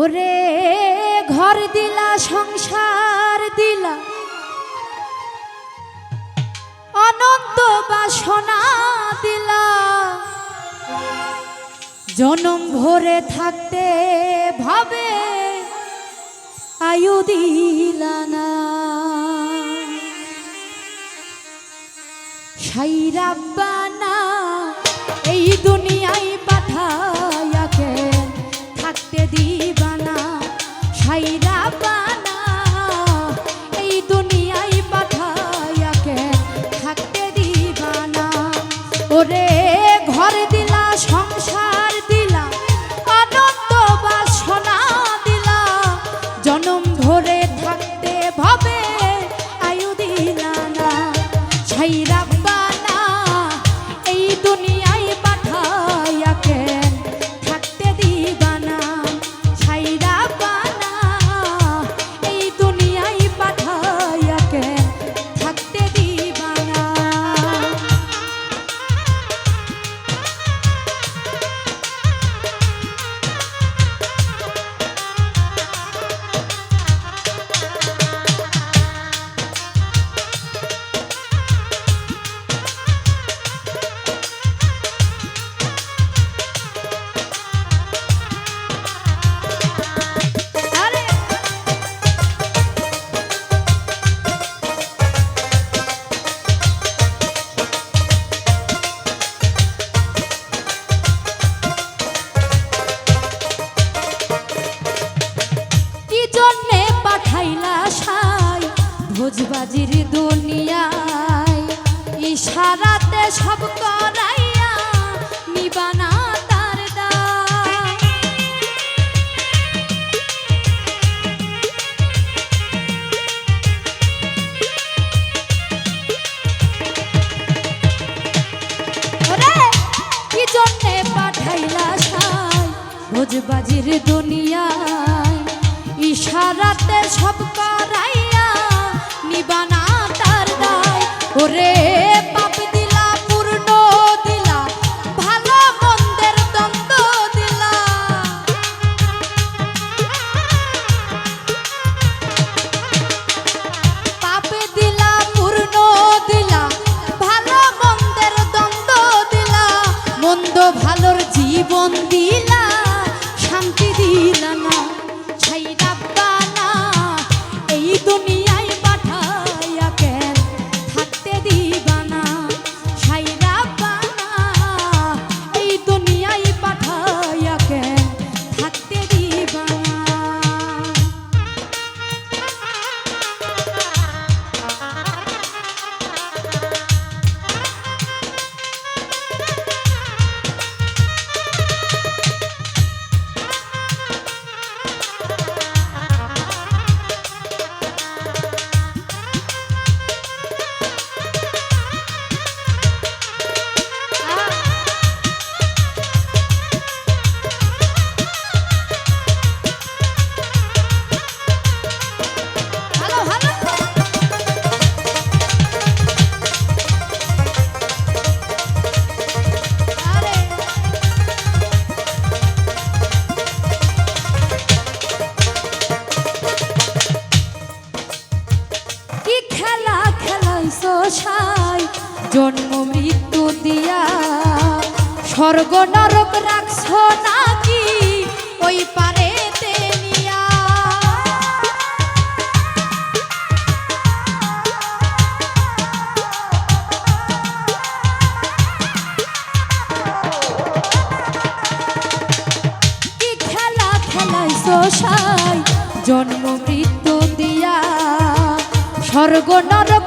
ওরে ঘর দিলা, সংসার দিলা। অনন্ত বাসনা দিলা। জনম ভরে থাকতে ভাবে, আয়ু দিলা না। সাইরাব্বানা এই দুনিয়ায় ঘর দিলা, সংসার দিলা বাসনা দিলা। জনম ধরে থাকতে ভাবে আয়ু দিলা না ছাইরাব্বানা এই দুনিয়ায় ভোজবাজির দুনিয়ায় ইশারাতে সব করাইয়া নিবানা তার দায়। কি জন্যে পাঠাইলা সাই ভোজবাজির দুনিয়ায় ইশারাতে সব করাইয়া জন্ম মৃত্যু দিয়া স্বর্গ নরক রাখছো নাকি ওই পারে জন্ম মৃত্যু দিয়া স্বর্গ নরক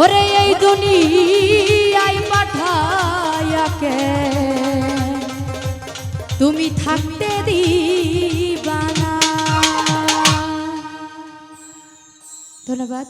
ওরে এই দুনিয়ায় পাঠায়াকে। তুমি থাকতে দিবানা। ধন্যবাদ।